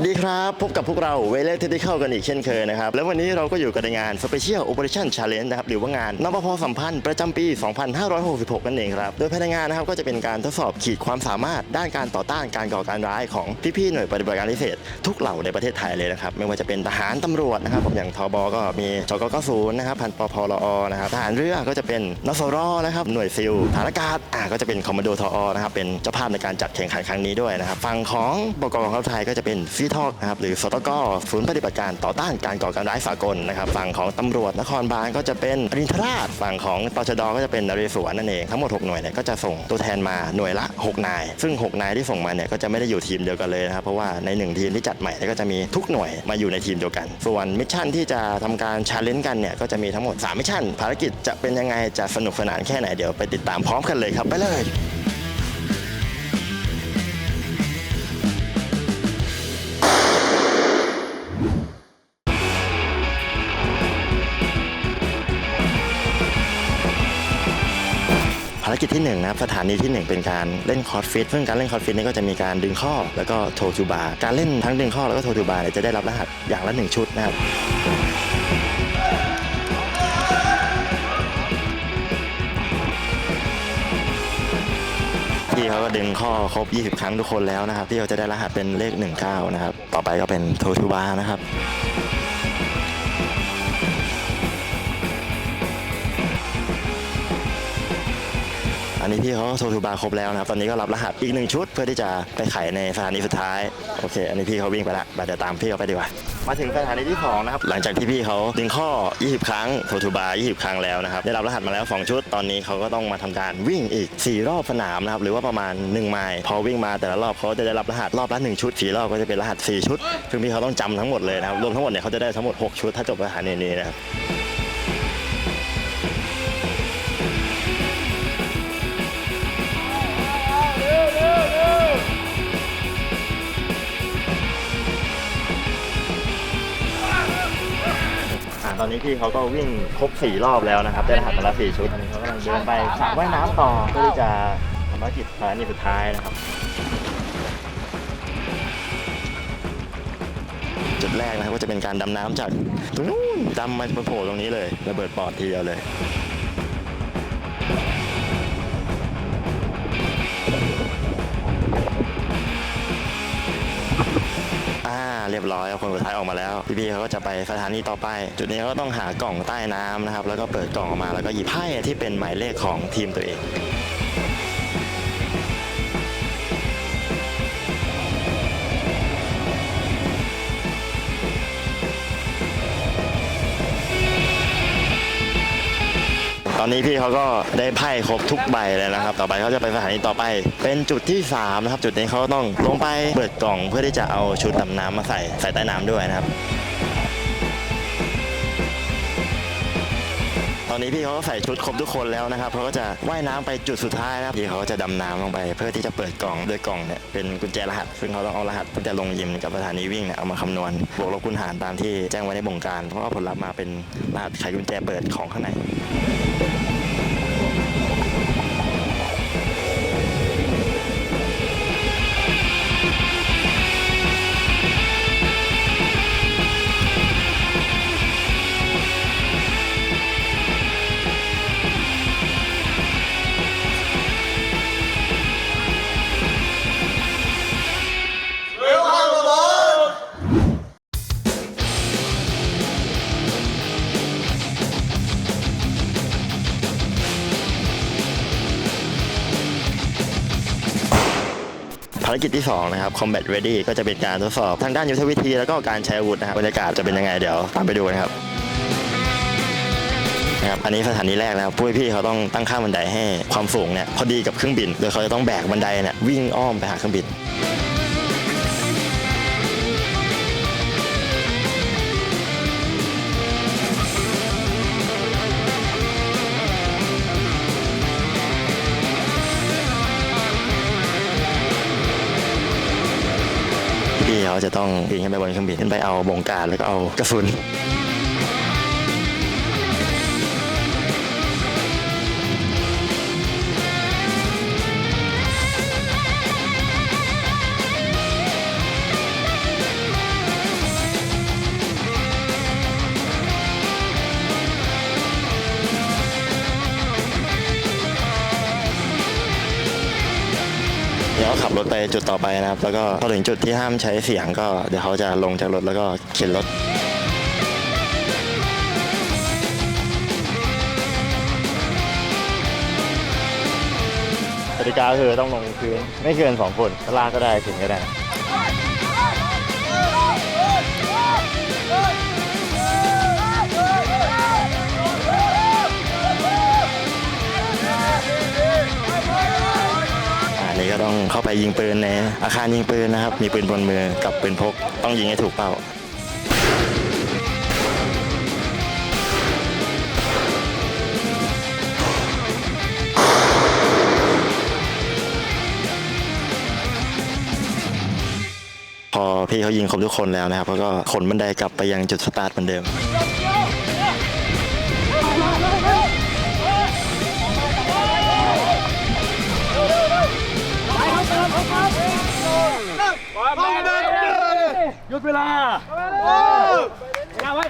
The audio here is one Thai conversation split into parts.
สดีครับ พบกับพวกเราเวเลเทคนิคกันอีกเช่นเคยนะครับ แล้ววันนี้เราก็อยู่กันในงาน Special Operation Challenge นะครับ หรือว่างานนปภสัมพันธ์ประจำปี 2566 นั่นเองครับ โดยภายในงานนะครับ ก็จะเป็นการทดสอบขีดความสามารถด้านการต่อต้านการก่อการร้ายของพี่ๆหน่วยปฏิบัติการพิเศษ ทุกเหล่าในประเทศไทยเลยนะครับ ไม่ว่าจะเป็นทหารตำรวจนะครับอย่างทบก็มีจก90นะครับพันปพลอนะครับทหารเรือก็จะเป็นนสรนะครับหน่วยซิลฐานอากาศอ่าก็จะเป็นคอมมานโดทอนะครับเป็นเจ้าภาพในการจัดแข่งขันครั้งนี้ด้วยนะครับฝั่งของบกกองทัพไทยก็จะเป็นฟีทอกนะครับหรือสตกศูนย์ปฏิบัติการต่อต้านการก่อการร้ายสากลนะครับฝั่งของตำรวจนครบาลก็จะเป็นอรินทราชฝั่งของตชดก็จะเป็นนเรศวรนั่นเองทั้งหมด 6 หน่วยเนี่ยก็จะส่งตัวแทนมาหน่วยละ 6 นาย ซึ่ง 6 นายที่ส่งมาเนี่ยก็จะไม่ได้อยู่ทีมเดียวกันเลยนะครับเพราะว่าในหนึ่งทีมที่จัดใหม่ก็จะมีทุกหน่วยมาอยู่ในทีมเดียวกัน ส่วนมิชชั่นที่จะทำการชาเลนจ์กันเนี่ยก็จะมีทั้งหมด3มิชชั่นภารกิจจะเป็นยังไงจะสนุกสนานแค่ไหนเดี๋ยวไปติดตามพร้อมกันเลยครับไปเลย ภารกิจที่1นะครับสถานีที่ 1 เป็นการเล่นคอร์ดฟิตซึ่งการเล่นคอร์ดฟิตนี่ก็จะมีการดึงข้อแล้วก็โททูบาร์การเล่นทั้งดึงข้อแล้วก็โททูบาร์เนี่ยจะได้รับรหัสอย่างละ 1 ชุดนะครับพี่เขาก็ดึงข้อครบ 20 ครั้งทุกคนแล้วนะครับ พี่เขาจะได้รหัสเป็นเลข 19 นะครับ ต่อไปก็เป็นโททูบาร์นะครับ อันนี้พี่เขาโทรทูบาร์ครบแล้วนะครับตอนนี้ก็รับรหัสอีกหนึ่งชุด เพื่อที่จะไปไขในสถานีสุดท้ายโอเค อันนี้พี่เขาวิ่งไปละเราจะตามพี่เขาไปดีกว่ามาถึงสถานีที่สองนะครับหลังจากที่พี่เขาดึงข้อ 20 ครั้งโทรทูบาร์20 ครั้งแล้วนะครับได้รับรหัสมาแล้ว 2 ชุด ตอนนี้เขาก็ต้องมาทำการวิ่งอีก 4 รอบสนามนะครับหรือว่าประมาณ1ไมล์พอวิ่งมาแต่ละรอบเขาจะได้รับรหัสรอบละ1ชุด4รอบก็จะเป็นรหัส 4 ชุด ซึ่งพี่เขาต้องจำทั้งหมดเลยนะครับรวมทั้งหมดเนี่ยเขาจะได้ทั้งหมด 6 ชุดถ้าจบสถานีนี้นะครับ ตอนนี้พี่เขาก็วิ่งครบ4รอบแล้วนะครับ ได้รหัสมาแล้ว4ชุดตอนนี้เขากำลังเดินไปสระว่ายน้ำต่อเพื่อที่จะทำภารกิจภารกิจสุดท้ายนะครับ จุดแรกนะครับก็จะเป็นการดำน้ำจากตรงนู้นดำมาโผล่ตรงนี้เลยระเบิดปอดทีเดียวเลย อ่าเรียบร้อยครับคนสุดท้ายออกมาแล้วพี่ๆเขาก็จะไปสถานีต่อไป จุดนี้เขาก็ต้องหากล่องใต้น้ำนะครับแล้วก็เปิดกล่องออกมาแล้วก็หยิบไพ่ที่เป็นหมายเลขของทีมตัวเอง อนนี้พี่เขาก็ได้ไพ่ครบทุกใบเลยนะครับ ต่อไปเขาจะไปสถานีต่อไป เป็นจุดที่3นะครับจุดนี้เขาต้องลงไปเปิดกล่องเพื่อที่จะเอาชุดดำน้ำมาใส่ใส่ใต้น้ำด้วยนะครับ ตอนนี้พี่เขาก็ใส่ชุดครบทุกคนแล้วนะครับเขาก็จะว่ายน้ำไปจุดสุดท้ายนะครับพี่เขาก็จะดำน้ำลงไปเพื่อที่จะเปิดกล่องโดยกล่องเนี่ยเป็นกุญแจรหัส ซึ่งเขาต้องเอารหัสที่จะลงยิมกับสถานีวิ่งเนี่ยเอามาคำนวณบวกลบคูณหารตามที่แจ้งไว้ในบงการเพราะว่าผลลัพธ์มาเป็นรหัสไขกุญแจเปิดของข้างใน กิจที่ 2 นะครับ Combat Ready ก็จะเป็นการทดสอบทางด้านยุทธวิธี แล้วก็การใช้อาวุธนะครับบรรยากาศจะเป็นยังไงเดี๋ยวตามไปดูนะครับนะครับอันนี้สถานีแรกนะครับผู้พี่เขาต้องตั้งค่าบันไดให้ความสูงเนี่ยพอดีกับเครื่องบิน โดยเขาจะต้องแบกบันไดเนี่ยวิ่งอ้อมไปหาเครื่องบิน เขาจะต้องปีนขึ้นไปบนเครื่องบินขึ้นไปเอาบงการแล้วก็เอากระสุน รถไปจุดต่อไปนะครับ แล้วก็พอถึงจุดที่ห้ามใช้เสียงก็เดี๋ยวเขาจะลงจากรถแล้วก็เข็นรถกติกาคือต้องลงพื้นไม่เกินสองคนลากก็ได้ถึงก็ได้ ต้องเข้าไปยิงปืนในอาคารยิงปืนนะครับ มีปืนบนมือกับปืนพก ต้องยิงให้ถูกเป้าพอพี่เขายิงครบทุกคนแล้วนะครับเขาก็ขนบันไดกลับไปยังจุดสตาร์ทเหมือนเดิม ดเวลาเวลาไว้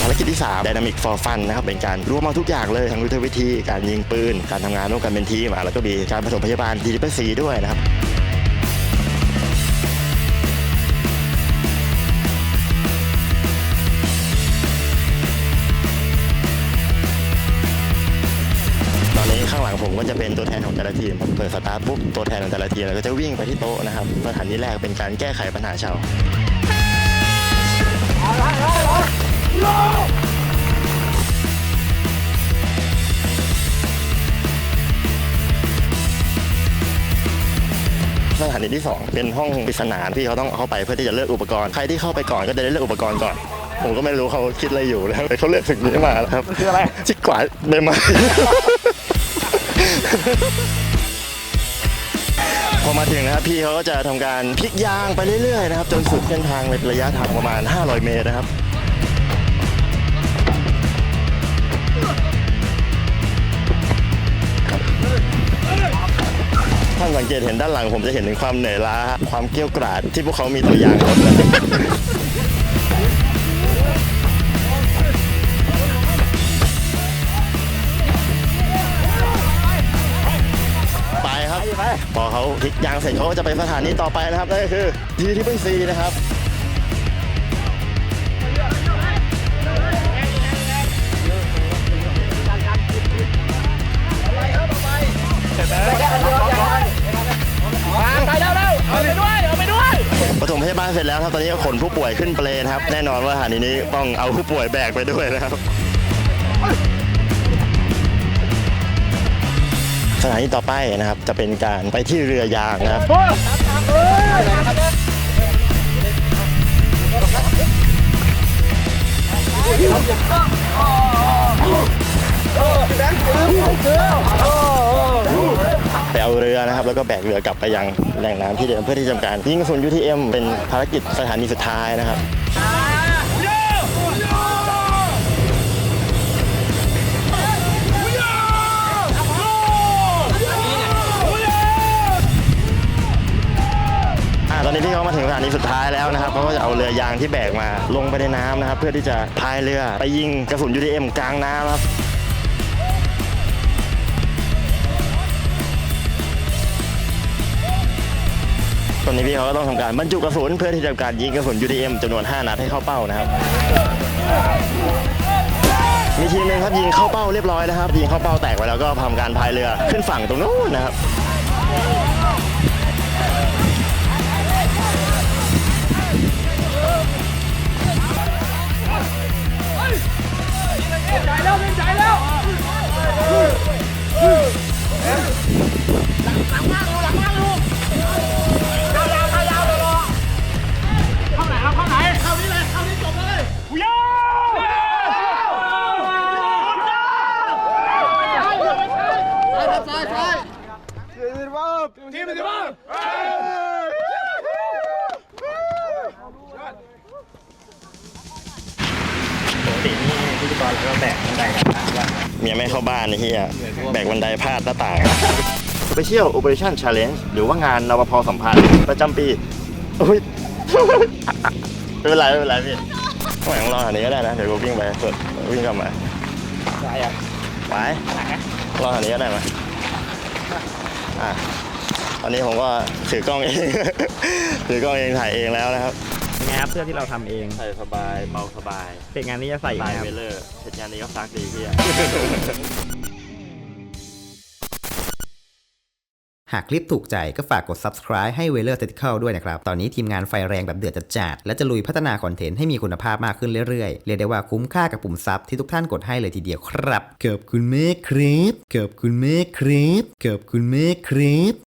ภารกิจที่ 3 Dynamic for Fun นะครับ เป็นการรวมเอาทุกอย่างเลยทั้งยุทธวิธี การยิงปืน การทำงานร่วมกันเป็นทีมอะแล้วก็มีการผสมพยาบาลดีดิเปซีด้วยนะครับ นี้ข้างหลังผมก็จะเป็นตัวแทนของแต่ละทีมเปิดสตาร์ทปุ๊บตัวแทนของแต่ละทีมเราก็จะวิ่งไปที่โต๊ะนะครับสถานีแรกเป็นการแก้ไขปัญหาชาวสถานีที่ 2 เป็นห้องปริศนาที่เขาต้องเข้าไปเพื่อที่จะเลือกอุปกรณ์ใครที่เข้าไปก่อนก็จะได้เลือกอุปกรณ์ก่อน ผมก็ไม่รู้เขาคิดอะไรอยู่นะครับแต่เขาเลือกสิ่งนี้มาแล้วครับคืออะไรจิกกวาดใบไม้ พอมาถึงนะครับพี่เขาก็จะทำการพลิกยางไปเรื่อยๆนะครับ จนสุดเส้นทางเป็นระยะทางประมาณ 500 เมตรนะครับท่านสังเกตเห็นด้านหลังผมจะเห็นถึงความเหนื่อยล้า ความเกรี้ยวกราดที่พวกเขามีต่อยางรถ พลิกยางเสร็จเขาก็จะไปสถานีต่อไปนะครับนั่นก็คือทีที่เป็นซีนะครับไปแล้วแล้วเอาไปด้วยเอาไปด้วยปฐมพยาบาลเสร็จแล้วครับตอนนี้ก็ขนผู้ป่วยขึ้นเปลนะครับ แน่นอนว่าสถานีนี้ต้องเอาผู้ป่วยแบกไปด้วยนะครับ สถานีต่อไปนะครับจะเป็นการไปที่เรือยางนะครับไปเอาเรือนะครับ แล้วก็แบกเรือกลับไปยังแหล่งน้ำที่เดิมเพื่อที่จะทำการยิงกระสุน UTM เป็นภารกิจสถานีสุดท้ายนะครับ มาถึงสถานีสุดท้ายแล้วนะครับเขาก็จะเอาเรือยางที่แบกมาลงไปในน้ำนะครับ เพื่อที่จะพายเรือไปยิงกระสุน UTM กลางน้ำครับตอนนี้พี่เขาก็ต้องทำการบรรจุกระสุนเพื่อที่จะการยิงกระสุน UTM จำนวน 5 นัดให้เข้าเป้านะครับ มีทีมหนึงครับยิงเข้าเป้าเรียบร้อยนะครับ ยิงเข้าเป้าแตกไปแล้วก็ทำการพายเรือขึ้นฝั่งตรงนู้นนะครับ ทีมสิบ้าปกตินี่พิธีกรเราแบกบันไดกันเมียไม่เข้าบ้านนี่เฮียแบกบันไดพลาดหน้าต่าง Special Operation Challenge หรือว่างานนวพสัมพันธ์ประจำปีโอ้ยไม่เป็นไรไม่เป็นไรพี่ข้างหลังรออันนี้ก็ได้นะ เดี๋ยวกูวิ่งไปกดวิ่งกลับมาใช่อะไปรออันนี้ก็ได้มา อะตอนนี้ผมก็ถือกล้องเอง ถือกล้องเองถ่ายเองแล้วนะครับเป็นไงครับเสื้อที่เราทำเองใส่สบายเบาสบายเสร็จงานนี้จะใส่อีกลาไหมยครับ เวลเลอร์เหตุงานนี้ก็ซักดีพี่อะ หากคลิปถูกใจก็ฝากกด subscribe ให้ w e l e r t h e t i c a l ด้วยนะครับ ตอนนี้ทีมงานไฟแรงแบบเดือดจัดและจะลุยพัฒนาคอนเทนต์ให้มีคุณภาพมากขึ้นเรื่อยๆ เรียกได้ว่าคุ้มค่ากับปุ่มซับที่ทุกท่านกดให้เลยทีเดียวครับ เกือบคุณเมฆครับขอบคุณเมฆครับขอบคุณเมฆครับ